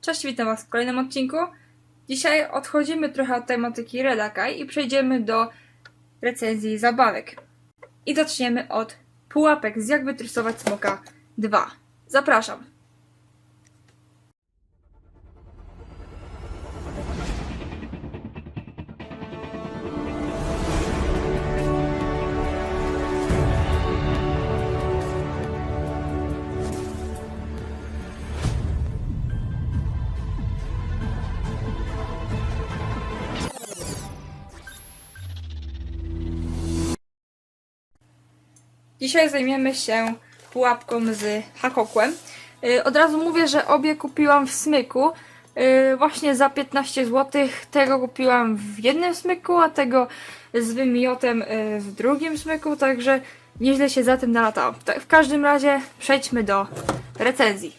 Cześć, witam Was w kolejnym odcinku. Dzisiaj odchodzimy trochę od tematyki Redakaj i przejdziemy do recenzji zabawek. I zaczniemy od pułapek z Jak wytrysować smoka 2. Zapraszam. Dzisiaj zajmiemy się pułapką z hakokłem. Yy, Od razu mówię, że obie kupiłam w smyku. Yy, Właśnie za 15 zł. Tego kupiłam w jednym smyku, a tego z wymiotem yy, w drugim smyku, także nieźle się za tym nalatałam. Tak, W każdym razie przejdźmy do recenzji.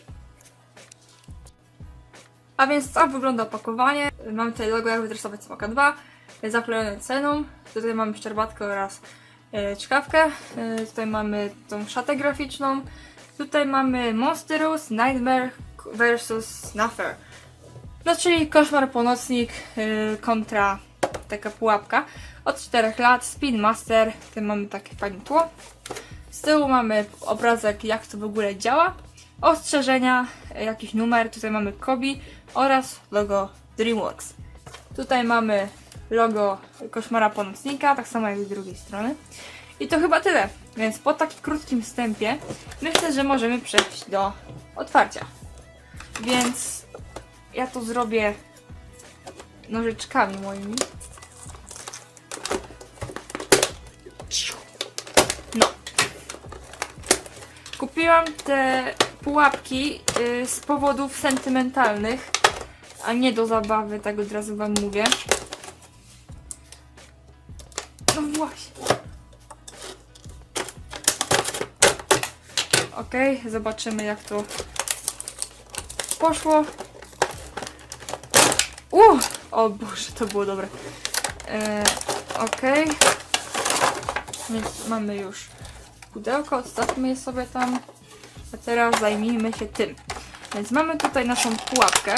A więc tak wygląda opakowanie. Mamy tutaj logo jak wytrysować smoka 2, zaklejone ceną. Tutaj mamy szczerbatkę oraz czkawkę. E, tutaj mamy tą szatę graficzną. Tutaj mamy Monsterus Nightmare vs Snuffer. No czyli koszmar ponocnik e, kontra taka pułapka. Od 4 lat Speed Master. Tutaj mamy takie fajne tło. Z tyłu mamy obrazek jak to w ogóle działa. Ostrzeżenia, e, jakiś numer. Tutaj mamy Kobi oraz logo DreamWorks. Tutaj mamy logo koszmara ponocnika, tak samo jak z drugiej strony. I to chyba tyle. Więc po takim krótkim wstępie myślę, że możemy przejść do otwarcia. Więc ja to zrobię nożyczkami moimi. No. Kupiłam te pułapki y, z powodów sentymentalnych, a nie do zabawy, tak od razu wam mówię. Okej, zobaczymy jak to poszło. Uh! O Boże, to było dobre. E, Okej. Więc mamy już pudełko, odstawmy je sobie tam. A teraz zajmijmy się tym. Więc mamy tutaj naszą pułapkę.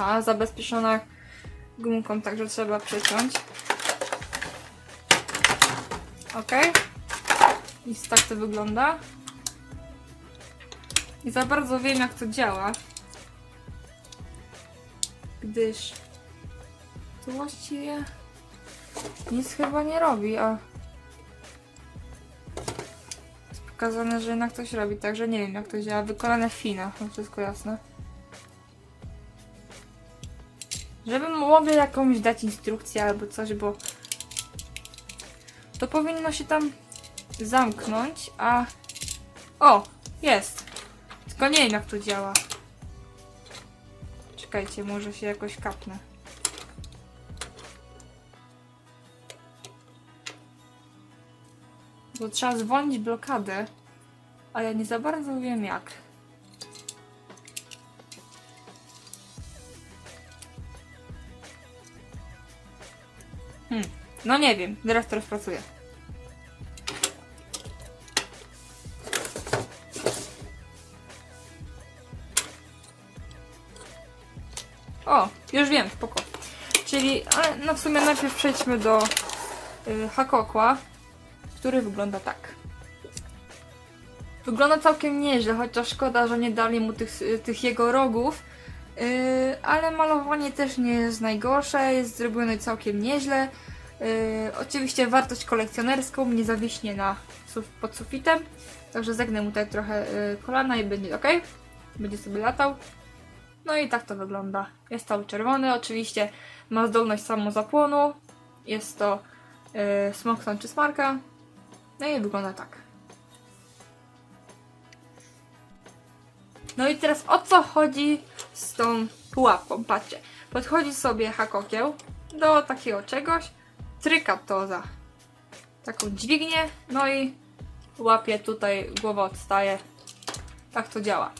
Aha, zabezpieczona gumką, także trzeba przeciąć. Ok. I tak to wygląda. Nie za bardzo wiem jak to działa. Gdyż to właściwie nic chyba nie robi, a jest pokazane, że jednak coś robi, także nie wiem jak to działa. Wykonane no wszystko jasne. Żebym mogła jakąś dać instrukcję albo coś, bo to powinno się tam zamknąć, a... O! Jest! Tylko nie wiem jak to działa. Czekajcie, może się jakoś kapnę. Bo trzeba zwolnić blokadę, a ja nie za bardzo wiem jak. Hmm. No nie wiem, teraz to rozpracuję. O, już wiem, spoko. Czyli, ale no w sumie najpierw przejdźmy do y, Hakokła, który wygląda tak. Wygląda całkiem nieźle, chociaż szkoda, że nie dali mu tych, tych jego rogów. Yy, ale malowanie też nie jest najgorsze, jest zrobione całkiem nieźle. Yy, oczywiście wartość kolekcjonerską, nie zawiśnie na pod sufitem. Także zegnę mu tutaj trochę yy, kolana i będzie ok. Będzie sobie latał. No i tak to wygląda. Jest cały czerwony, oczywiście ma zdolność samozapłonu. Jest to yy, smokson czy smarka. No i wygląda tak. No i teraz o co chodzi z tą pułapką? Patrzcie, podchodzi sobie hakokieł do takiego czegoś, tryka to za taką dźwignię, no i łapie tutaj, głowa odstaje. Tak to działa.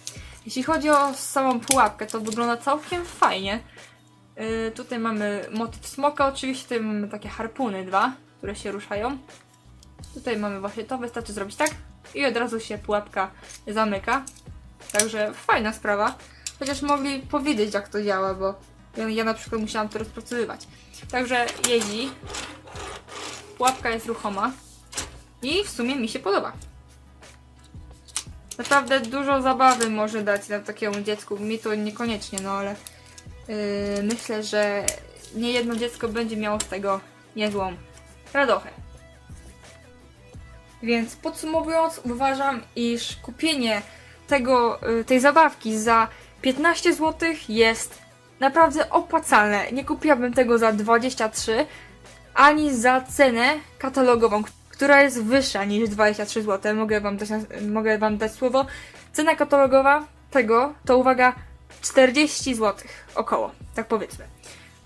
Jeśli chodzi o samą pułapkę, to wygląda całkiem fajnie. Yy, tutaj mamy motyw smoka, oczywiście tutaj mamy takie harpuny dwa, które się ruszają. Tutaj mamy właśnie to, wystarczy zrobić tak i od razu się pułapka zamyka. Także fajna sprawa. Chociaż mogli powiedzieć jak to działa, bo ja, ja na przykład musiałam to rozpracowywać. Także jeździ. Pułapka jest ruchoma. I w sumie mi się podoba. Naprawdę dużo zabawy może dać na takiemu dziecku. Mi to niekoniecznie, no ale yy, myślę, że nie jedno dziecko będzie miało z tego niezłą radochę. Więc podsumowując, uważam, iż kupienie tego, y, tej zabawki za 15 zł jest naprawdę opłacalne. Nie kupiłabym tego za 23, ani za cenę katalogową, która jest wyższa niż 23 zł. Mogę wam dać, mogę wam dać słowo. Cena katalogowa tego to uwaga 40 zł około, tak powiedzmy.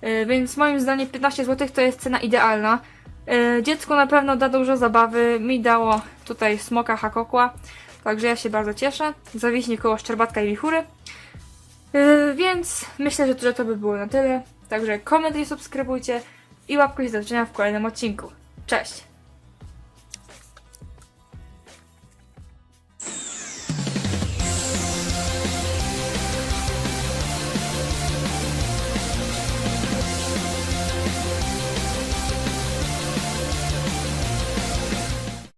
Yy, Więc moim zdaniem 15 zł to jest cena idealna. Yy, Dziecku na pewno da dużo zabawy. Mi dało tutaj smoka hakokła, także ja się bardzo cieszę. Zawiśnie koło szczerbatka i wichury. Yy, Więc myślę, że to, że to by było na tyle. Także komentuj, subskrybujcie i łapkę do zobaczenia w kolejnym odcinku. Cześć!